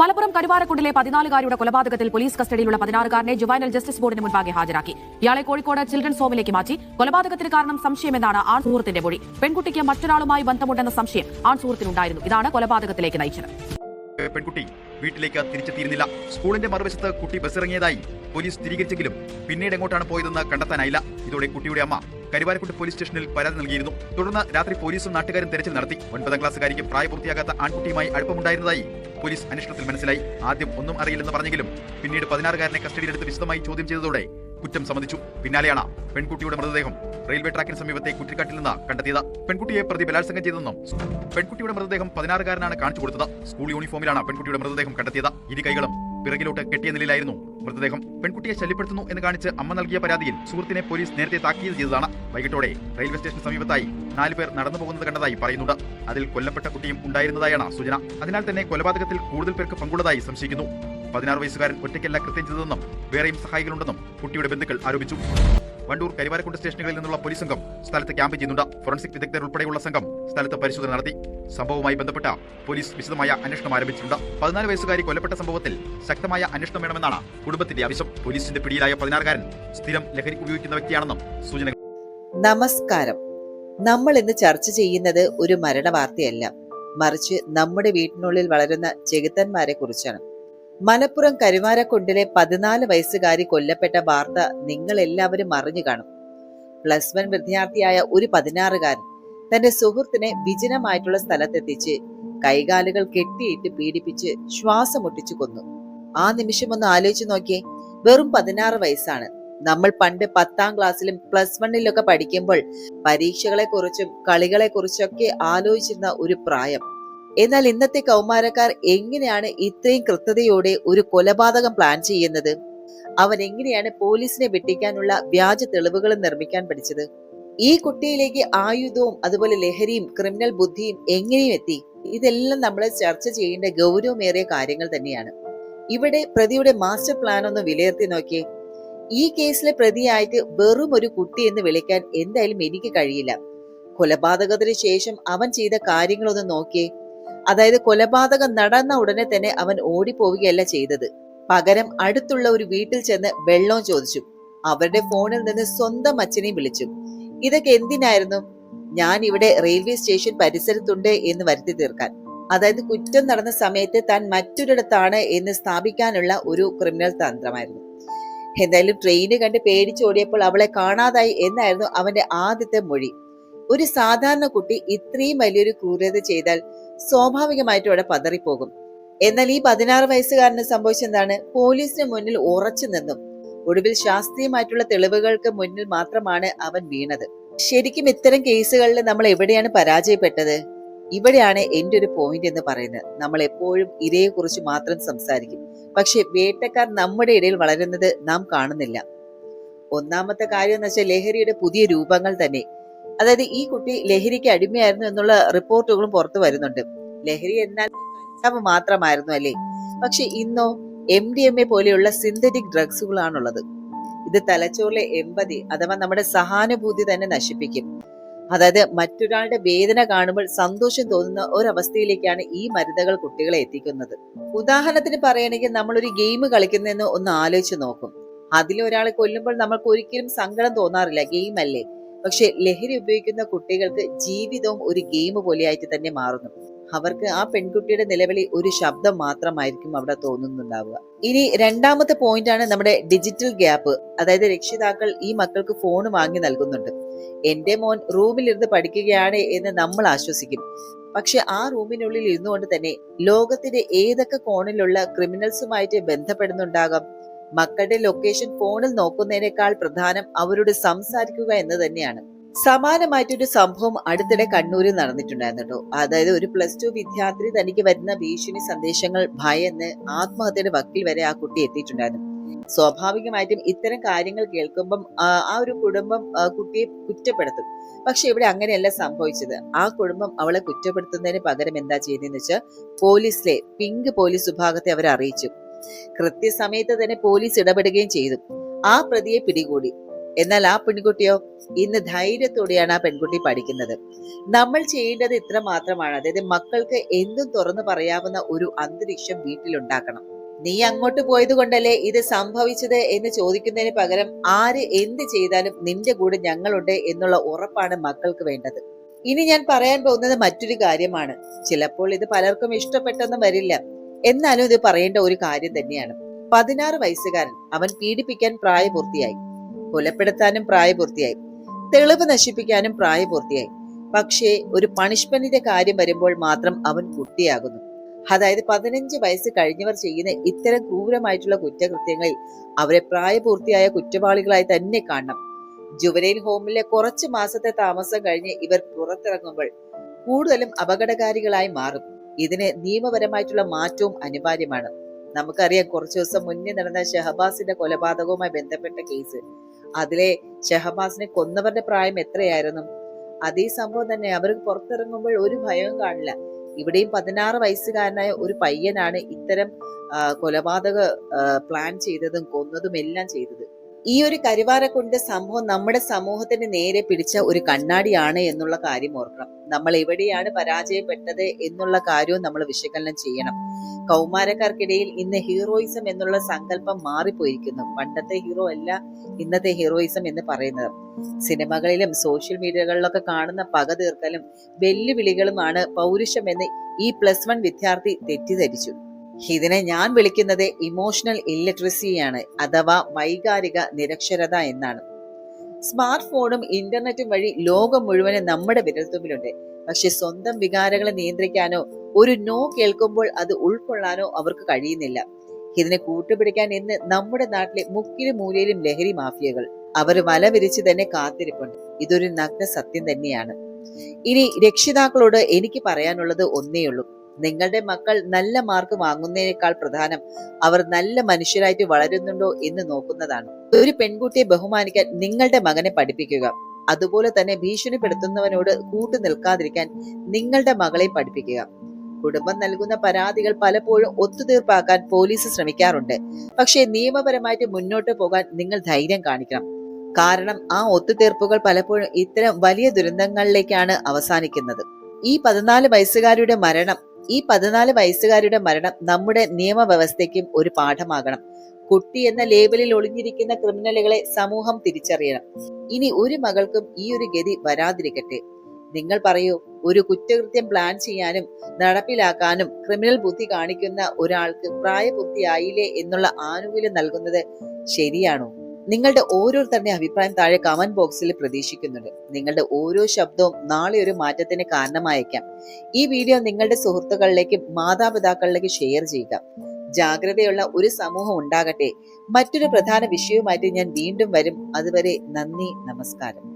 മലപ്പുറം കരുവാരക്കുണ്ടിലെ പതിനാലുകാരിയുടെ കൊലപാതകത്തിൽ പോലീസ് കസ്റ്റഡിയിലുള്ള പതിനാറുകാരനെ ജുവൈനൽ ജസ്റ്റിസ് ബോർഡിന് മുൻപാകെ ഹാജരാക്കി. ഇയാളെ കോഴിക്കോട് ചിൽഡ്രൻസ് ഹോമിലേക്ക് മാറ്റി. കൊലപാതകത്തിന് കാരണം സംശയമെന്നാണ് ആൺ സുഹൃത്തിന്റെ മൊഴി. പെൺകുട്ടിക്ക് മറ്റൊരാളുമായി ബന്ധമുണ്ടെന്ന സംശയം ആൺ സുഹൃത്തിനുണ്ടായിരുന്നു. ഇതാണ് കൊലപാതകത്തിലേക്ക് നയിച്ചത്. പെൺകുട്ടി വീട്ടിലേക്ക് തിരിച്ചെത്തിയിരുന്നില്ല. സ്കൂളിന്റെ മറുവശത്ത് കുട്ടി ബസ്സിറങ്ങിയതായി പോലീസ് സ്ഥിരീകരിച്ചെങ്കിലും പിന്നീട് എങ്ങോട്ടാണ് പോയതെന്ന് കണ്ടെത്താനായില്ല. ഇതോടെ കുട്ടിയുടെ അമ്മ കരുവാരക്കുണ്ട് പോലീസ് സ്റ്റേഷനിൽ പരാതി നൽകിയിരുന്നു. തുടർന്ന് രാത്രി പോലീസും നാട്ടുകാരും തെരച്ചിൽ നടത്തി. ഒൻപതാം ക്ലാസ്സുകാരിക്ക് പ്രായപൂർത്തിയാകാത്ത ആൺകുട്ടിയുമായി അടുപ്പമുണ്ടായിരുന്നതായി പോലീസ് അന്വേഷണത്തിൽ മനസ്സിലായി. ആദ്യം ഒന്നും അറിയില്ലെന്ന് പറഞ്ഞെങ്കിലും പിന്നീട് പതിനാറുകാരനെ കസ്റ്റഡിയിലെടുത്ത് വിശദമായി ചോദ്യം ചെയ്തതോടെ കുറ്റം സമ്മതിച്ചു. പിന്നാലെയാണ് പെൺകുട്ടിയുടെ മൃതദേഹം റെയിൽവേ ട്രാക്കിന് സമീപത്തെ കുറ്റിക്കാട്ടിൽ നിന്ന് കണ്ടെത്തിയത്. പെൺകുട്ടിയെ പ്രതി ബലാത്സംഗം ചെയ്തെന്നും പെൺകുട്ടിയുടെ മൃതദേഹം പതിനാറുകാരനാണ് കാണിച്ചു കൊടുത്തത്. സ്കൂൾ യൂണിഫോമിലാണ് പെൺകുട്ടിയുടെ മൃതദേഹം കണ്ടെത്തിയത്. ഇരു കൈകളും പിറകിലോട്ട് കെട്ടിയ നിലയിലായിരുന്നു. മൃതദേഹം പെൺകുട്ടിയെ ശല്യപ്പെടുത്തുന്നു എന്ന് കാണിച്ച് അമ്മ നൽകിയ പരാതിയിൽ സുഹൃത്തിനെ പോലീസ് നേരത്തെ താക്കീത് ചെയ്തതാണ്. വൈകിട്ടോടെ റെയിൽവേ സ്റ്റേഷൻ സമീപത്തായി നാലുപേർ നടന്നു പോകുന്നത് കണ്ടതായി പറയുന്നുണ്ട്. അതിൽ കൊല്ലപ്പെട്ട കുട്ടിയും ഉണ്ടായിരുന്നതായാണ് സൂചന. അതിനാൽ തന്നെ കൊലപാതകത്തിൽ കൂടുതൽ പേർക്ക് പങ്കുള്ളതായി സംശയിക്കുന്നു. പതിനാറ് വയസ്സുകാരൻ ഒറ്റയ്ക്കല്ല കൃത്യം ചെയ്തതെന്നും വേറെയും സഹായികളുണ്ടെന്നും കുട്ടിയുടെ ബന്ധുക്കൾ ആരോപിച്ചു. വണ്ടൂർ കരിവാരക്കുണ്ട് സ്റ്റേഷനുകളിൽ നിന്നുള്ള പോലീസ് സംഘം സ്ഥലത്ത് ക്യാമ്പ് ചെയ്യുന്നുണ്ട്. ഫോറൻസിക് വിദഗ്ധർ ഉൾപ്പെടെയുള്ള സംഘം സ്ഥലത്ത് പരിശോധന നടത്തി. സംഭവവുമായി ബന്ധപ്പെട്ട പോലീസ് വിശദമായ അന്വേഷണം ആരംഭിച്ചിട്ടുണ്ട്. പതിനാല് വയസ്സുകാരി കൊല്ലപ്പെട്ട സംഭവത്തിൽ ശക്തമായ അന്വേഷണം വേണമെന്നാണ് കുടുംബത്തിന്റെ ആവശ്യം. പോലീസിന്റെ പിടിയിലായ പതിനാറുകാരൻ സ്ഥിരം ലഹരി ഉപയോഗിക്കുന്ന വ്യക്തിയാണെന്നും സൂചന നമസ്കാരം. നമ്മൾ ഇന്ന് ചർച്ച ചെയ്യുന്നത് ഒരു മരണ വാർത്തയല്ല മറിച്ച് നമ്മുടെ വീട്ടിനുള്ളിൽ വളരുന്ന ചെകുത്തന്മാരെ കുറിച്ചാണ്. മലപ്പുറം കരുവാരക്കുണ്ടിലെ പതിനാല് വയസ്സുകാരി കൊല്ലപ്പെട്ട വാർത്ത നിങ്ങൾ എല്ലാവരും അറിഞ്ഞു കാണും. പ്ലസ് വൺ വിദ്യാർത്ഥിയായ ഒരു പതിനാറുകാരൻ തന്റെ സുഹൃത്തിനെ വിജനമായിട്ടുള്ള സ്ഥലത്തെത്തിച്ച് കൈകാലുകൾ കെട്ടിയിട്ട് പീഡിപ്പിച്ച് ശ്വാസം മുട്ടിച്ചു കൊന്നു. ആ നിമിഷം ഒന്ന് ആലോചിച്ച് നോക്കിയേ വെറും പതിനാറ് വയസ്സാണ്. നമ്മൾ പണ്ട് പത്താം ക്ലാസ്സിലും പ്ലസ് വണ്ണിലൊക്കെ പഠിക്കുമ്പോൾ പരീക്ഷകളെ കുറിച്ചും കളികളെ കുറിച്ചൊക്കെ ആലോചിച്ചിരുന്ന ഒരു പ്രായം. എന്നാൽ ഇന്നത്തെ കൗമാരക്കാർ എങ്ങനെയാണ് ഇത്രയും കൃത്യതയോടെ ഒരു കൊലപാതകം പ്ലാൻ ചെയ്യുന്നത്? അവൻ എങ്ങനെയാണ് പോലീസിനെ വെട്ടിക്കാനുള്ള വ്യാജ തെളിവുകൾ നിർമ്മിക്കാൻ പഠിച്ചത്? ഈ കുട്ടിയിലേക്ക് ആയുധവും അതുപോലെ ലഹരിയും ക്രിമിനൽ ബുദ്ധിയും എങ്ങനെയും എത്തി? ഇതെല്ലാം നമ്മൾ ചർച്ച ചെയ്യേണ്ട ഗൗരവമേറിയ കാര്യങ്ങൾ തന്നെയാണ്. ഇവിടെ പ്രതിയുടെ മാസ്റ്റർ പ്ലാൻ ഒന്ന് വിലയിരുത്തി നോക്കിയേ. ഈ കേസിലെ പ്രതിയായിട്ട് വെറും ഒരു കുട്ടി എന്ന് വിളിക്കാൻ എന്തായാലും എനിക്ക് കഴിയില്ല. കൊലപാതകത്തിന് ശേഷം അവൻ ചെയ്ത കാര്യങ്ങളൊന്ന് നോക്കിയേ. അതായത് കൊലപാതകം നടന്ന ഉടനെ തന്നെ അവൻ ഓടിപ്പോവുകയല്ല ചെയ്തത്. പകരം അടുത്തുള്ള ഒരു വീട്ടിൽ ചെന്ന് വെള്ളവും ചോദിച്ചു. അവരുടെ ഫോണിൽ നിന്ന് സ്വന്തം അച്ഛനെയും വിളിച്ചു. ഇതൊക്കെ എന്തിനായിരുന്നു? ഞാൻ ഇവിടെ റെയിൽവേ സ്റ്റേഷൻ പരിസരത്തുണ്ട് എന്ന് വരുത്തി തീർക്കാൻ. അതായത് കുറ്റം നടന്ന സമയത്ത് താൻ മറ്റൊരിടത്താണ് എന്ന് സ്ഥാപിക്കാനുള്ള ഒരു ക്രിമിനൽ തന്ത്രമായിരുന്നു. എന്തായാലും ട്രെയിന് കണ്ട് പേടിച്ചോടിയപ്പോൾ അവളെ കാണാതായി എന്നായിരുന്നു അവന്റെ ആദ്യത്തെ മൊഴി. ഒരു സാധാരണ കുട്ടി ഇത്രയും വലിയൊരു ക്രൂരത ചെയ്താൽ സ്വാഭാവികമായിട്ടും അവിടെ പതറിപ്പോകും. എന്നാൽ ഈ പതിനാറ് വയസ്സുകാരന് സംഭവിച്ചെന്താണ്? പോലീസിന് മുന്നിൽ ഉറച്ചു നിന്നും. ഒടുവിൽ ശാസ്ത്രീയമായിട്ടുള്ള തെളിവുകൾക്ക് മുന്നിൽ മാത്രമാണ് അവൻ വീണത്. ശരിക്കും ഇത്തരം കേസുകളിൽ നമ്മൾ എവിടെയാണ് പരാജയപ്പെട്ടത്? ഇവിടെയാണ് എന്റെ ഒരു പോയിന്റ് എന്ന് പറയുന്നത്. നമ്മൾ എപ്പോഴും ഇരയെക്കുറിച്ച് മാത്രം സംസാരിക്കും. പക്ഷെ വേട്ടക്കാർ നമ്മുടെ ഇടയിൽ വളരുന്നത് നാം കാണുന്നില്ല. ഒന്നാമത്തെ കാര്യം എന്ന് വെച്ചാൽ ലഹരിയുടെ പുതിയ രൂപങ്ങൾ തന്നെ. അതായത് ഈ കുട്ടി ലഹരിക്ക് അടിമയായിരുന്നു എന്നുള്ള റിപ്പോർട്ടുകളും പുറത്തു വരുന്നുണ്ട്. ലഹരി എന്നാൽ കഞ്ചാവ് മാത്രമായിരുന്നു അല്ലേ? പക്ഷെ ഇന്നോ എം ഡി എം എ പോലെയുള്ള സിന്തറ്റിക് ഡ്രഗ്സുകളാണുള്ളത് ഇത് തലച്ചോറിലെ എമ്പതി അഥവാ നമ്മുടെ സഹാനുഭൂതി തന്നെ നശിപ്പിക്കും. അതായത് മറ്റൊരാളുടെ വേദന കാണുമ്പോൾ സന്തോഷം തോന്നുന്ന ഒരവസ്ഥയിലേക്കാണ് ഈ മരുന്നുകൾ കുട്ടികളെ എത്തിക്കുന്നത്. ഉദാഹരണത്തിന് പറയുകയാണെങ്കിൽ നമ്മൾ ഒരു ഗെയിം കളിക്കുന്നതെന്ന് ഒന്ന് ആലോചിച്ച് നോക്കും. അതിലൊരാളെ കൊല്ലുമ്പോൾ നമ്മൾക്ക് ഒരിക്കലും സങ്കടം തോന്നാറില്ല. ഗെയിം അല്ലേ? പക്ഷെ ലഹരി ഉപയോഗിക്കുന്ന കുട്ടികൾക്ക് ജീവിതവും ഒരു ഗെയിം പോലെയായിട്ട് തന്നെ മാറുന്നു. അവർക്ക് ആ പെൺകുട്ടിയുടെ നിലവിളി ഒരു ശബ്ദം മാത്രമായിരിക്കും അവിടെ തോന്നുന്നുണ്ടാവുക. ഇനി രണ്ടാമത്തെ പോയിന്റ് ആണ് നമ്മുടെ ഡിജിറ്റൽ ഗ്യാപ്പ് അതായത് രക്ഷിതാക്കൾ ഈ മക്കൾക്ക് ഫോൺ വാങ്ങി നൽകുന്നുണ്ട്. എന്റെ മോൻ റൂമിലിരുന്ന് പഠിക്കുകയാണ് എന്ന് നമ്മൾ ആശ്വസിക്കും. പക്ഷെ ആ റൂമിനുള്ളിൽ ഇരുന്നുകൊണ്ട് തന്നെ ലോകത്തിന്റെ ഏതൊക്കെ കോണിലുള്ള ക്രിമിനൽസുമായിട്ട് ബന്ധപ്പെടുന്നുണ്ടാകാം? മക്കളുടെ ലൊക്കേഷൻ ഫോണിൽ നോക്കുന്നതിനേക്കാൾ പ്രധാനം അവരോട് സംസാരിക്കുക എന്ന് തന്നെയാണ്. സമാനമായിട്ടൊരു സംഭവം അടുത്തിടെ കണ്ണൂരിൽ നടന്നിട്ടുണ്ടായിരുന്നു കേട്ടോ. അതായത് ഒരു പ്ലസ് ടു വിദ്യാർത്ഥി തനിക്ക് വരുന്ന ഭീഷണി സന്ദേശങ്ങൾ ഭയന്ന് ആത്മഹത്യയുടെ വക്കിൽ വരെ ആ കുട്ടി എത്തിയിട്ടുണ്ടായിരുന്നു. സ്വാഭാവികമായിട്ടും ഇത്തരം കാര്യങ്ങൾ കേൾക്കുമ്പം ആ ഒരു കുടുംബം കുട്ടിയെ കുറ്റപ്പെടുത്തും. പക്ഷെ ഇവിടെ അങ്ങനെയല്ല സംഭവിച്ചത്. ആ കുടുംബം അവളെ കുറ്റപ്പെടുത്തുന്നതിന് പകരം എന്താ ചെയ്തതെന്ന് വെച്ചാൽ പോലീസിലെ പിങ്ക് പോലീസ് വിഭാഗത്തെ അവർ അറിയിച്ചു. കൃത്യസമയത്ത് തന്നെ പോലീസ് ഇടപെടുകയും ചെയ്തു. ആ പ്രതിയെ പിടികൂടി. എന്നാൽ ആ പെൺകുട്ടിയോ? ഇന്ന് ധൈര്യത്തോടെയാണ് ആ പെൺകുട്ടി പഠിക്കുന്നത്. നമ്മൾ ചെയ്യേണ്ടത് ഇത്ര മാത്രമാണ്. അതായത് മക്കൾക്ക് എന്തും തുറന്നു പറയാവുന്ന ഒരു അന്തരീക്ഷം വീട്ടിലുണ്ടാക്കണം. നീ അങ്ങോട്ട് പോയത് കൊണ്ടല്ലേ ഇത് സംഭവിച്ചത് എന്ന് ചോദിക്കുന്നതിന് പകരം ആര് എന്ത് ചെയ്താലും നിന്റെ കൂടെ ഞങ്ങളുണ്ട് എന്നുള്ള ഉറപ്പാണ് മക്കൾക്ക് വേണ്ടത്. ഇനി ഞാൻ പറയാൻ പോകുന്നത് മറ്റൊരു കാര്യമാണ്. ചിലപ്പോൾ ഇത് പലർക്കും ഇഷ്ടപ്പെട്ടെന്നും വരില്ല. എന്നാലും ഇത് പറയേണ്ട ഒരു കാര്യം തന്നെയാണ്. പതിനാറ് വയസ്സുകാരൻ അവൻ പീഡിപ്പിക്കാൻ പ്രായപൂർത്തിയായി. കൊലപ്പെടുത്താനും പ്രായപൂർത്തിയായി. തെളിവ് നശിപ്പിക്കാനും പ്രായപൂർത്തിയായി. പക്ഷേ ഒരു പണിഷ്മെന്റിന്റെ കാര്യം വരുമ്പോൾ മാത്രം അവൻ കുട്ടിയാകുന്നു. അതായത് പതിനഞ്ച് വയസ്സ് കഴിഞ്ഞവർ ചെയ്യുന്ന ഇത്തരം ക്രൂരമായിട്ടുള്ള കുറ്റകൃത്യങ്ങളിൽ അവരെ പ്രായപൂർത്തിയായ കുറ്റവാളികളായി തന്നെ കാണണം. ജുവനൈൽ ഹോമിലെ കുറച്ച് മാസത്തെ താമസം കഴിഞ്ഞ് ഇവർ പുറത്തിറങ്ങുമ്പോൾ കൂടുതലും അപകടകാരികളായി മാറും. ഇതിന് നിയമപരമായിട്ടുള്ള മാറ്റവും അനിവാര്യമാണ്. നമുക്കറിയാം കുറച്ചു ദിവസം മുന്നേ നടന്ന ഷഹബാസിന്റെ കൊലപാതകവുമായി ബന്ധപ്പെട്ട കേസ്. അതിലെ ഷഹബാസിനെ കൊന്നവരുടെ പ്രായം എത്രയായിരുന്നു? അതേ സംഭവം തന്നെ അവർക്ക് പുറത്തിറങ്ങുമ്പോൾ ഒരു ഭയവും കാണില്ല. ഇവിടെയും പതിനാറ് വയസ്സുകാരനായ ഒരു പയ്യനാണ് ഇത്തരം കൊലപാതക പ്ലാൻ ചെയ്തതും കൊന്നതും എല്ലാം ചെയ്തത്. ഈ ഒരു കരിവാരക്കുണ്ട് സംഭവം നമ്മുടെ സമൂഹത്തിന് നേരെ പിടിച്ച ഒരു കണ്ണാടിയാണ് എന്നുള്ള കാര്യം ഓർക്കണം. നമ്മൾ എവിടെയാണ് പരാജയപ്പെട്ടത് എന്നുള്ള കാര്യവും നമ്മൾ വിശകലനം ചെയ്യണം. കൗമാരക്കാർക്കിടയിൽ ഇന്ന് ഹീറോയിസം എന്നുള്ള സങ്കല്പം മാറിപ്പോയിരിക്കുന്നു. പണ്ടത്തെ ഹീറോ അല്ല ഇന്നത്തെ ഹീറോയിസം എന്ന് പറയുന്നത്. സിനിമകളിലും സോഷ്യൽ മീഡിയകളിലൊക്കെ കാണുന്ന പക തീർക്കലും വെല്ലുവിളികളുമാണ് പൗരുഷം എന്ന് ഈ പ്ലസ് വൺ വിദ്യാർത്ഥി തെറ്റിദ്ധരിച്ചു. ഇതിനെ ഞാൻ വിളിക്കുന്നത് ഇമോഷണൽ ഇല്ലിറ്ററസിയാണ് അഥവാ വൈകാരിക നിരക്ഷരത എന്നാണ്. സ്മാർട്ട് ഫോണും ഇന്റർനെറ്റും വഴി ലോകം മുഴുവനും നമ്മുടെ വിരൽത്തുമ്പിലുണ്ട്. പക്ഷെ സ്വന്തം വികാരങ്ങളെ നിയന്ത്രിക്കാനോ ഒരു നോ കേൾക്കുമ്പോൾ അത് ഉൾക്കൊള്ളാനോ അവർക്ക് കഴിയുന്നില്ല. ഇതിനെ കൂട്ടുപിടിക്കാൻ ഇന്ന് നമ്മുടെ നാട്ടിലെ മുക്കിലും മൂലയിലും ലഹരി മാഫിയകൾ അവർ വല വിരിച്ച് തന്നെ കാത്തിരിപ്പുണ്ട്. ഇതൊരു നഗ്ന സത്യം തന്നെയാണ്. ഇനി രക്ഷിതാക്കളോട് എനിക്ക് പറയാനുള്ളത് ഒന്നേയുള്ളൂ. നിങ്ങളുടെ മക്കൾ നല്ല മാർക്ക് വാങ്ങുന്നതിനേക്കാൾ പ്രധാനം അവർ നല്ല മനുഷ്യരായിട്ട് വളരുന്നുണ്ടോ എന്ന് നോക്കുന്നതാണ്. ഒരു പെൺകുട്ടിയെ ബഹുമാനിക്കാൻ നിങ്ങളുടെ മകനെ പഠിപ്പിക്കുക. അതുപോലെ തന്നെ ഭീഷണിപ്പെടുത്തുന്നവനോട് കൂട്ടു നിൽക്കാതിരിക്കാൻ നിങ്ങളുടെ മകളെ പഠിപ്പിക്കുക. കുടുംബം നൽകുന്ന പരാതികൾ പലപ്പോഴും ഒത്തുതീർപ്പാക്കാൻ പോലീസ് ശ്രമിക്കാറുണ്ട്. പക്ഷേ നിയമപരമായിട്ട് മുന്നോട്ട് പോകാൻ നിങ്ങൾ ധൈര്യം കാണിക്കണം. കാരണം ആ ഒത്തുതീർപ്പുകൾ പലപ്പോഴും ഇത്തരം വലിയ ദുരന്തങ്ങളിലേക്കാണ് അവസാനിക്കുന്നത്. ഈ പതിനാല് വയസ്സുകാരുടെ മരണം ഈ പതിനാല് വയസ്സുകാരുടെ മരണം നമ്മുടെ നിയമവ്യവസ്ഥയ്ക്കും ഒരു പാഠമാകണം. കുട്ടി എന്ന ലേബലിൽ ഒളിഞ്ഞിരിക്കുന്ന ക്രിമിനലുകളെ സമൂഹം തിരിച്ചറിയണം. ഇനി ഒരു മകൾക്കും ഈ ഒരു ഗതി വരാതിരിക്കട്ടെ. നിങ്ങൾ പറയൂ ഒരു കുറ്റകൃത്യം പ്ലാൻ ചെയ്യാനും നടപ്പിലാക്കാനും ക്രിമിനൽ ബുദ്ധി കാണിക്കുന്ന ഒരാൾക്ക് പ്രായപൂർത്തിയായില്ലേ എന്നുള്ള ആനുകൂല്യം നൽകുന്നത് ശരിയാണോ? നിങ്ങളുടെ ഓരോരുത്തരുടെ അഭിപ്രായം താഴെ കമന്റ് ബോക്സിൽ പ്രതീക്ഷിക്കുന്നുണ്ട്. നിങ്ങളുടെ ഓരോ ശബ്ദവും നാളെ ഒരു മാറ്റത്തിന് കാരണമായേക്കാം. ഈ വീഡിയോ നിങ്ങളുടെ സുഹൃത്തുക്കളിലേക്കും മാതാപിതാക്കളിലേക്കും ഷെയർ ചെയ്യുക. ജാഗ്രതയുള്ള ഒരു സമൂഹം ഉണ്ടാകട്ടെ. മറ്റൊരു പ്രധാന വിഷയവുമായിട്ട് ഞാൻ വീണ്ടും വരും. അതുവരെ നന്ദി നമസ്കാരം.